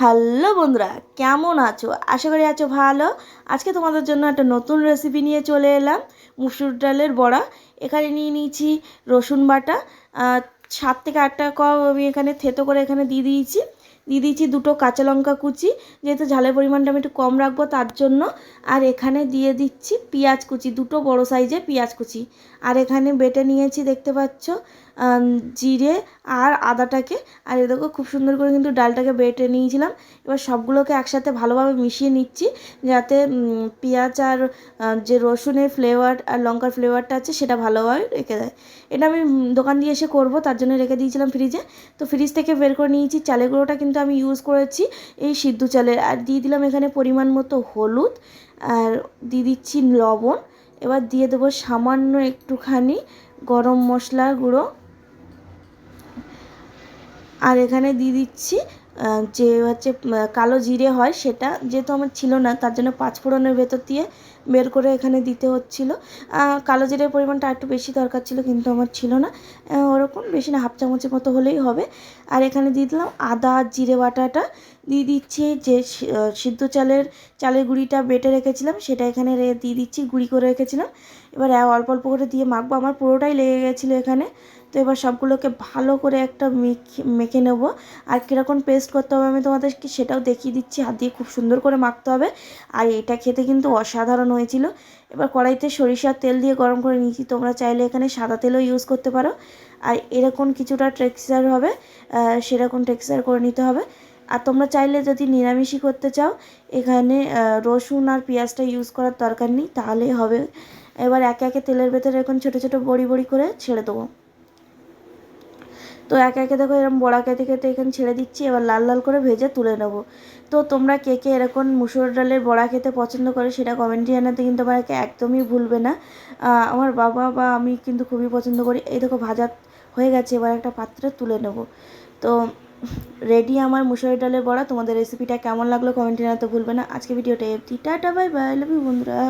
Hello বন্ধুরা, কেমন আছো? আশা করি আছো ভালো। আজকে তোমাদের জন্য একটা নতুন রেসিপি নিয়ে চলে এলাম, মুসুর ডালের বড়া। এখানে নিয়ে নিয়েছি রসুন বাটা সাত থেকে আটটা কপ আমি এখানে থেতো করে এখানে দিয়ে দিয়েছি। দিয়ে দিয়েছি দুটো কাঁচা লঙ্কা কুচি, যেহেতু ঝালের পরিমাণটা আমি একটু কম রাখব তার জন্য। আর এখানে দিয়ে দিচ্ছি পেঁয়াজ কুচি, দুটো বড় সাইজের পেঁয়াজ কুচি। আর এখানে বেটে নিয়েছি, দেখতে পাচ্ছ জিরে আর আদাটাকে। আর এদিকে খুব সুন্দর করে কিন্তু ডালটাকে বেটে নিয়েছিলাম। এবার সবগুলোকে একসাথে ভালোভাবে মিশিয়ে নিচ্ছি যাতে পেঁয়াজ আর যে রসুনের ফ্লেভার আর লঙ্কার ফ্লেভারটা আছে সেটা ভালোভাবে রেখে দেয়। এটা আমি দোকান দিয়ে এসে করব, তার জন্য রেখে দিয়েছিলাম ফ্রিজে তো ফ্রিজ থেকে বের করে নিয়েছি। চালের গুঁড়োটা কিন্তু আমি ইউজ করেছি এই সিদ্ধ চালের। আর দিয়ে দিলাম এখানে পরিমাণ মতো হলুদ। আর দিয়ে দিচ্ছি লবণ। এবার দিয়ে দেবো সামান্য একটুখানি গরম মশলার গুঁড়ো। আর এখানে দিয়ে দিচ্ছি যে হচ্ছে কালো জিরে হয় সেটা, যেহেতু আমার ছিল না, তার জন্য পাঁচফোড়নের ভেতর দিয়ে বের করে এখানে দিতে হচ্ছিল। কালো জিরের পরিমাণটা একটু বেশি দরকার ছিল, কিন্তু আমার ছিল না। ওরকম বেশি না, হাফ চামচের মতো হলেই হবে। আর এখানে দিয়ে দিলাম আদা জিরে বাটাটা। দিয়ে দিচ্ছি যে সিদ্ধ চালের চালের গুঁড়িটা বেটে রেখেছিলাম, সেটা এখানে দিয়ে দিচ্ছি, গুঁড়ি করে রেখেছিলাম। এবার অল্প অল্প করে দিয়ে মাখবো, আমার পুরোটাই লেগে গেছিল এখানে। তো এবার সবগুলোকে ভালো করে একটা মেখে মেখে নেব। আর কীরকম পেস্ট করতে হবে আমি তোমাদেরকে সেটাও দেখিয়ে দিচ্ছি। হাত দিয়ে খুব সুন্দর করে মাখতে হবে। আর এটা খেতে কিন্তু অসাধারণ হয়েছিল। এবার কড়াইতে সরিষার তেল দিয়ে গরম করে নিয়েছি। তোমরা চাইলে এখানে সাদা তেলও ইউজ করতে পারো। আর এরকম কিছুটা টেক্সচার হবে সেরকম টেক্সচার করে নিতে হবে। আর তোমরা চাইলে যদি নিরামিষই করতে চাও, এখানে রসুন আর পেঁয়াজটা ইউজ করার দরকার নেই। তাহলেই হবে। এবার একে একে তেলের ভেতরে এখন ছোটো ছোটো বড়ি বড়ি করে ছেড়ে দেবো। তো একে একে দেখো এরকম বড়া কেটে কেটে এখানে ছেড়ে দিচ্ছি, এবার লাল লাল করে ভেজে তুলে নেব। তো তোমরা কে কে এরকম মুসুর ডালের বড়া খেতে পছন্দ করে সেটা কমেন্টে জানাতে কিন্তু আমাকে একদমই ভুলবে না। আমার বাবা বা আমি কিন্তু খুবই পছন্দ করি। এই দেখো ভাজা হয়ে গেছে, এবার একটা পাত্রে তুলে নেব। তো রেডি আমার মুসুর ডালের বড়া, তোমাদের রেসিপিটা কেমন লাগল কমেন্টে জানাতে ভুলবে না। আজকে ভিডিওটা FT tata bye bye love you বন্ধুরা।